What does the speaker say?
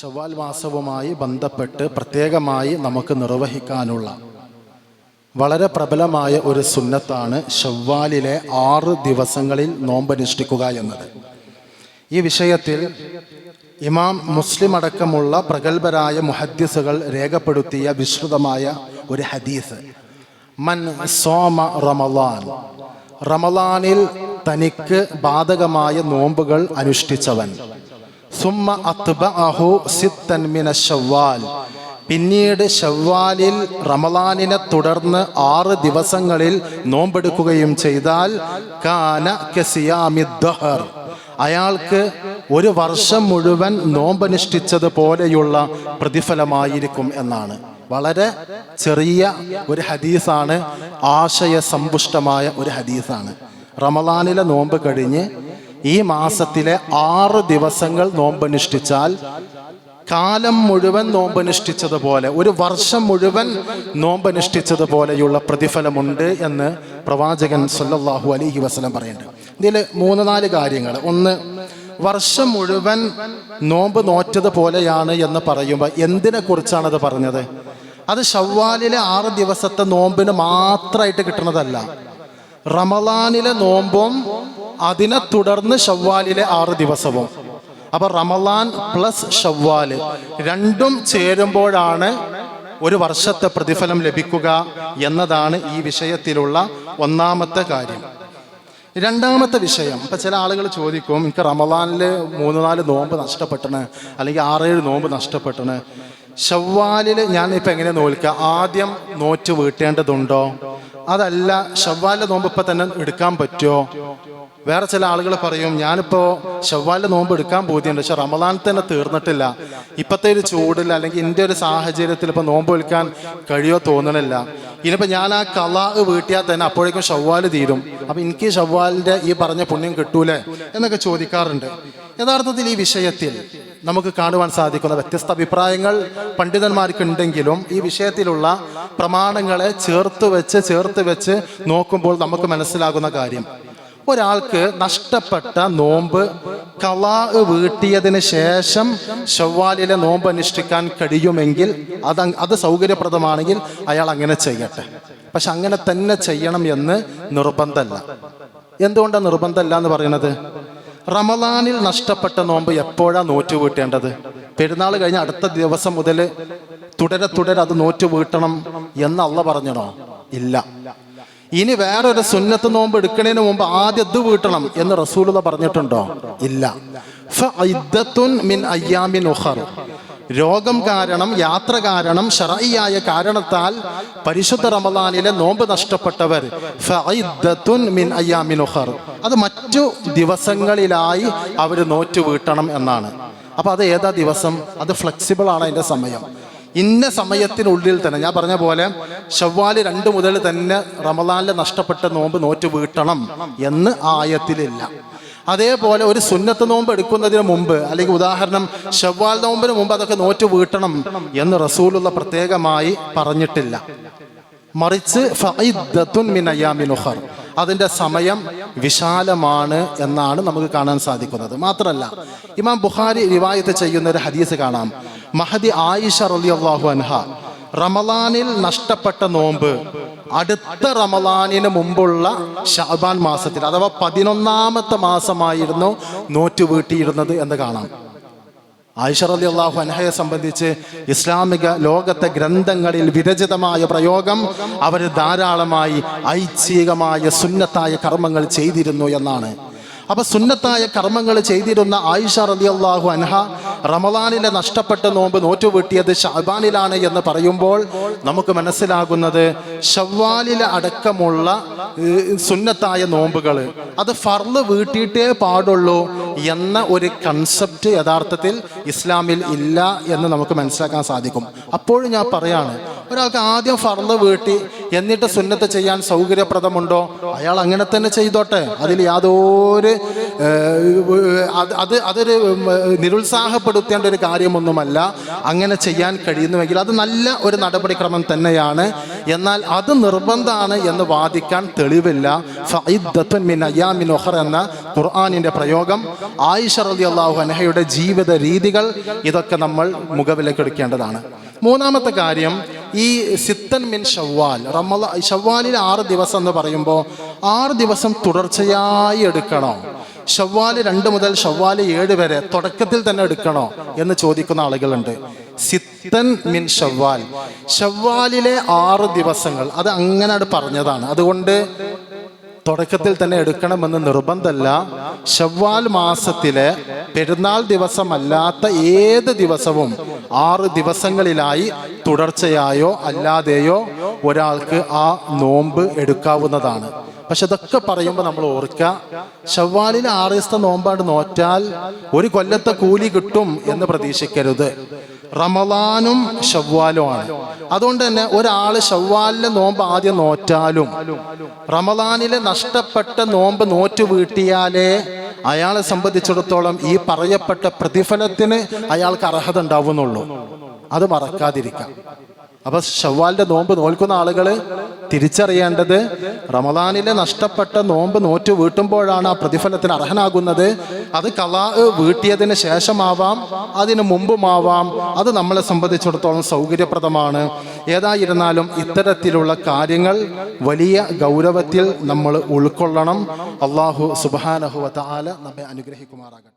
ഷവ്വാൽ മാസവുമായി ബന്ധപ്പെട്ട് പ്രത്യേകമായി നമുക്ക് നിർവഹിക്കാനുള്ള വളരെ പ്രബലമായ ഒരു സുന്നത്താണ് ഷവ്വാലിലെ ആറ് ദിവസങ്ങളിൽ നോമ്പനുഷ്ഠിക്കുക എന്നത്. ഈ വിഷയത്തിൽ ഇമാം മുസ്ലിം അടക്കമുള്ള പ്രഗത്ഭരായ മുഹദ്ദിസുകൾ രേഖപ്പെടുത്തിയ വിശ്രുതമായ ഒരു ഹദീസ്. മൻ സോമ റമലാൻ റമലാനിൽ തനിക്ക് ബാധകമായ നോമ്പുകൾ അനുഷ്ഠിച്ചവൻ. സുമ്മ അത്ബഅഹു സിത്തൻ മിന ഷവ്വാൽ പിന്നീട് ഷവ്വാലിൽ റമലാനിനെ തുടർന്ന് ആറ് ദിവസങ്ങളിൽ നോമ്പെടുക്കുകയും ചെയ്താൽ കാന കസിയാമി ദഹർ. അയാൾക്ക് ഒരു വർഷം മുഴുവൻ നോമ്പനുഷ്ഠിച്ചത് പോലെയുള്ള പ്രതിഫലമായിരിക്കും എന്നാണ്. വളരെ ചെറിയ ഒരു ഹദീസാണ് ആശയസമ്പുഷ്ടമായ ഒരു ഹദീസാണ്. റമലാനിലെ നോമ്പ് കഴിഞ്ഞ് ഈ മാസത്തിലെ ആറ് ദിവസങ്ങൾ നോമ്പനുഷ്ഠിച്ചാൽ കാലം മുഴുവൻ നോമ്പനുഷ്ഠിച്ചതുപോലെ ഒരു വർഷം മുഴുവൻ നോമ്പനുഷ്ഠിച്ചതുപോലെയുള്ള പ്രതിഫലമുണ്ട് എന്ന് പ്രവാചകൻ സല്ലാഹു അലൈഹി വസല്ലം പറയുന്നുണ്ട്. ഇതിൽ മൂന്ന് നാല് കാര്യങ്ങൾ ഒന്ന് വർഷം മുഴുവൻ നോമ്പ് നോറ്റത് പോലെയാണ് എന്ന് പറയുമ്പോൾ എന്തിനെ കുറിച്ചാണ് അത് പറഞ്ഞത്? അത് ഷവ്വാലിലെ ആറ് ദിവസത്തെ നോമ്പിന് മാത്രമായിട്ട് കിട്ടുന്നതല്ല. റമലാനിലെ നോമ്പും അതിനെ തുടർന്ന് ഷവ്വാലിലെ ആറ് ദിവസവും. അപ്പൊ റമലാൻ പ്ലസ് ഷവ്വാൽ രണ്ടും ചേരുമ്പോഴാണ് ഒരു വർഷത്തെ പ്രതിഫലം ലഭിക്കുക എന്നതാണ് ഈ വിഷയത്തിലുള്ള ഒന്നാമത്തെ കാര്യം. രണ്ടാമത്തെ വിഷയം ഇപ്പം ചില ആളുകൾ ചോദിക്കും എനിക്ക് റമലാനിൽ മൂന്ന് നാല് നോമ്പ് നഷ്ടപ്പെട്ടണ് അല്ലെങ്കിൽ ആറേഴ് നോമ്പ് നഷ്ടപ്പെട്ടണ്. ഷവ്വാലിൽ ഞാൻ ഇപ്പം എങ്ങനെ നോൽക്കുക? ആദ്യം നോറ്റ് വീട്ടേണ്ടതുണ്ടോ? അതല്ല ഷവ്വാലിന്റെ നോമ്പ് ഇപ്പൊ തന്നെ എടുക്കാൻ പറ്റുമോ? വേറെ ചില ആളുകൾ പറയും ഞാനിപ്പോ ഷവ്വാലിന്റെ നോമ്പ് എടുക്കാൻ പോയിട്ടുണ്ട് പക്ഷെ റമദാൻ തന്നെ തീർന്നിട്ടില്ല. ഇപ്പത്തെ ഒരു ചൂടിൽ അല്ലെങ്കിൽ എന്റെ ഒരു സാഹചര്യത്തിൽ ഇപ്പൊ നോമ്പ് വിൽക്കാൻ കഴിയോ തോന്നണില്ല. ഇനിയിപ്പോ ഞാൻ ആ കലാ വീട്ടിയാൽ തന്നെ അപ്പോഴേക്കും ഷവ്വാൽ തീരും. അപ്പൊ എനിക്ക് ഷവ്വാലിന്റെ ഈ പറഞ്ഞ പുണ്യം കിട്ടൂലേ? എന്നൊക്കെ ചോദിക്കാറുണ്ട്. യഥാർത്ഥത്തിൽ ഈ വിഷയത്തിൽ നമുക്ക് കാണുവാൻ സാധിക്കുന്ന വ്യത്യസ്ത അഭിപ്രായങ്ങൾ പണ്ഡിതന്മാർക്കുണ്ടെങ്കിലും ഈ വിഷയത്തിലുള്ള പ്രമാണങ്ങളെ ചേർത്ത് വെച്ച് ചേർത്ത് വെച്ച് നോക്കുമ്പോൾ നമുക്ക് മനസ്സിലാകുന്ന കാര്യം. ഒരാൾക്ക് നഷ്ടപ്പെട്ട നോമ്പ് കലാ വീട്ടിയതിന് ശേഷം ഷവ്വാലിലെ നോമ്പ് അനുഷ്ഠിക്കാൻ കഴിയുമെങ്കിൽ അത് അത് സൗകര്യപ്രദമാണെങ്കിൽ അയാൾ അങ്ങനെ ചെയ്യട്ടെ. പക്ഷെ അങ്ങനെ തന്നെ ചെയ്യണം എന്ന് നിർബന്ധമല്ല എന്തുകൊണ്ടാണ് നിർബന്ധമല്ല എന്ന് പറയുന്നത്? റമദാനിൽ നഷ്ടപ്പെട്ട നോമ്പ് എപ്പോഴാണ് നോറ്റ് വീട്ടേണ്ടത്? പെരുന്നാൾ കഴിഞ്ഞ അടുത്ത ദിവസം മുതൽ തുടരെ തുടരെ അത് നോറ്റ് വീട്ടണം എന്ന് അള്ള പറഞ്ഞണോ? ഇല്ല. ഇനി വേറൊരു സുന്നത്ത് നോമ്പ് എടുക്കുന്നതിന് മുമ്പ് ആദ്യം ഇത് വീട്ടണം എന്ന് റസൂലത പറഞ്ഞിട്ടുണ്ടോ? ഇല്ല. മിൻ രോഗം കാരണം യാത്ര കാരണം ഷറയിയായ കാരണത്താൽ പരിശുദ്ധ റമദാനിലെ നോമ്പ് നഷ്ടപ്പെട്ടവർ. മിൻ അയ്യാമിനുഹർ അത് മറ്റു ദിവസങ്ങളിലായി അവർ നോറ്റ് വീട്ടണം എന്നാണ്. അപ്പൊ അത് ഏതാ ദിവസം? അത് ഫ്ലെക്സിബിൾ ആണ് അതിന്റെ സമയം. ഇന്ന സമയത്തിനുള്ളിൽ തന്നെ ഞാൻ പറഞ്ഞ പോലെ ഷവ്വാൽ രണ്ട് മുതൽ തന്നെ റമദാനിലെ നഷ്ടപ്പെട്ട നോമ്പ് നോറ്റ് വീട്ടണം എന്ന് ആയത്തിലില്ല. അതേപോലെ ഒരു സുന്നത്ത് നോമ്പ് എടുക്കുന്നതിന് മുമ്പ് അല്ലെങ്കിൽ ഉദാഹരണം ഷവ്വാൽ നോമ്പിന് മുമ്പ് അതൊക്കെ നോറ്റ് വീട്ടണം എന്ന് റസൂലുള്ള പ്രത്യേകമായി പറഞ്ഞിട്ടില്ല. മറിച്ച് അതിന്റെ സമയം വിശാലമാണ് എന്നാണ് നമുക്ക് കാണാൻ സാധിക്കുന്നത്. മാത്രമല്ല ഇമാം ബുഖാരി റിവായത്ത് ചെയ്യുന്ന ഒരു ഹദീസ് കാണാം. മഹദി ആയിഷ റളിയല്ലാഹു അൻഹ റമലാനിൽ നഷ്ടപ്പെട്ട നോമ്പ്. അടുത്ത റമലാനിന് മുമ്പുള്ള ഷാബാൻ മാസത്തിൽ അഥവാ പതിനൊന്നാമത്തെ മാസമായിരുന്നു നോറ്റ് വീട്ടിയിരുന്നത് എന്ന് കാണാം. ആയിഷ അലി അള്ളാഹു അൻഹയെ സംബന്ധിച്ച് ഇസ്ലാമിക ലോകത്തെ ഗ്രന്ഥങ്ങളിൽ വിരചിതമായ പ്രയോഗം അവർ ധാരാളമായി ഐച്ഛികമായ സുന്നത്തായ കർമ്മങ്ങൾ ചെയ്തിരുന്നു എന്നാണ്. അപ്പൊ സുന്നത്തായ കർമ്മങ്ങൾ ചെയ്തിരുന്ന ആയിഷ റലി അള്ളാഹു അൻഹ റമലാനിലെ നഷ്ടപ്പെട്ട നോമ്പ് നോറ്റുവീട്ടിയത് ഷാബാനിലാണ് എന്ന് പറയുമ്പോൾ നമുക്ക് മനസ്സിലാകുന്നത് ഷവ്വാലിലെ അടക്കമുള്ള സുന്നത്തായ നോമ്പുകൾ അത് ഫർൾ വീട്ടിയിട്ടേ പാടുള്ളൂ എന്ന ഒരു കൺസെപ്റ്റ് യഥാർത്ഥത്തിൽ ഇസ്ലാമിൽ ഇല്ല എന്ന് നമുക്ക് മനസ്സിലാക്കാൻ സാധിക്കും. അപ്പോഴും ഞാൻ പറയാണ് ഒരാൾക്ക് ആദ്യം ഫർൾ വീട്ടി എന്നിട്ട് സുന്നത്ത് ചെയ്യാൻ സൗകര്യപ്രദമുണ്ടോ? അയാൾ അങ്ങനെ തന്നെ ചെയ്തോട്ടെ. അതിൽ യാതൊരു അത് അത് അതൊരു നിരുത്സാഹപ്പെടുത്തേണ്ട ഒരു കാര്യമൊന്നുമല്ല. അങ്ങനെ ചെയ്യാൻ കഴിയുന്നുവെങ്കിൽ അത് നല്ല ഒരു നടപടിക്രമം തന്നെയാണ്. എന്നാൽ അത് നിർബന്ധമാണ് എന്ന് വാദിക്കാൻ തെളിവില്ല. എന്ന ഖുർആനിന്റെ പ്രയോഗം. ആയിഷ അള്ളാഹു അനഹയുടെ ജീവിത രീതികൾ ഇതൊക്കെ നമ്മൾ മുഖവിലേക്ക് എടുക്കേണ്ടതാണ്. മൂന്നാമത്തെ കാര്യം ഈ സിത്തൻ മിൻ ഷവ്വാൽ റമല ഷവ്വാലിൽ ആറ് ദിവസം എന്ന് പറയുമ്പോൾ ആറ് ദിവസം തുടർച്ചയായി എടുക്കണോ. ഷവ്വാൽ രണ്ട് മുതൽ ഷവ്വാൽ ഏഴ് വരെ തുടക്കത്തിൽ തന്നെ എടുക്കണോ എന്ന് ചോദിക്കുന്ന ആളുകളുണ്ട്. സിത്തൻ മിൻ ഷവ്വാൽ. ഷവ്വാലിലെ ആറ് ദിവസങ്ങൾ അത് അങ്ങനെ പറഞ്ഞതാണ്. അതുകൊണ്ട് തുടക്കത്തിൽ തന്നെ എടുക്കണമെന്ന് നിർബന്ധമല്ല. ഷവ്വാൽ മാസത്തിലെ പെരുന്നാൾ ദിവസമല്ലാത്ത ഏത് ദിവസവും ആറ് ദിവസങ്ങളിലായി തുടർച്ചയായോ അല്ലാതെയോ ഒരാൾക്ക് ആ നോമ്പ് എടുക്കാവുന്നതാണ്. പക്ഷെ ഇതൊക്കെ പറയുമ്പോൾ നമ്മൾ ഓർക്കുക ഷവ്വാലിന് ആറ് ദിവസത്തെ നോമ്പാണ് നോറ്റാൽ ഒരു കൊല്ലത്തെ കൂലി കിട്ടും എന്ന് പ്രതീക്ഷിക്കരുത്. റമദാനും ഷവ്വാലുമാണ് അതുകൊണ്ട് തന്നെ ഒരാൾ ഷവ്വാലിലെ നോമ്പ് ആദ്യം നോറ്റാലും റമദാനിലെ നഷ്ടപ്പെട്ട നോമ്പ് നോറ്റു വീട്ടിയാലേ അയാളെ സംബന്ധിച്ചിടത്തോളം ഈ പറയപ്പെട്ട പ്രതിഫലത്തിന് അയാൾക്ക് അർഹത ഉണ്ടാവുന്നുള്ളൂ. അത് മറക്കാതിരിക്കാം. അപ്പൊ ഷവ്വാലിന്റെ നോമ്പ് നോൽക്കുന്ന ആളുകൾ തിരിച്ചറിയേണ്ടത് റമദാനിലെ നഷ്ടപ്പെട്ട നോമ്പ് നോറ്റ് വീട്ടുമ്പോഴാണ് ആ പ്രതിഫലത്തിന് അർഹനാകുന്നത്. അത് കലാ വീട്ടിയതിന് ശേഷമാവാം അതിന് മുമ്പുമാവാം. അത് നമ്മളെ സംബന്ധിച്ചിടത്തോളം സൗകര്യപ്രദമാണ്. ഏതായിരുന്നാലും ഇത്തരത്തിലുള്ള കാര്യങ്ങൾ വലിയ ഗൗരവത്തിൽ നമ്മൾ ഉൾക്കൊള്ളണം. അള്ളാഹു സുബാനഹുവ ആല നമ്മെ അനുഗ്രഹിക്കുമാറാകട്ടെ.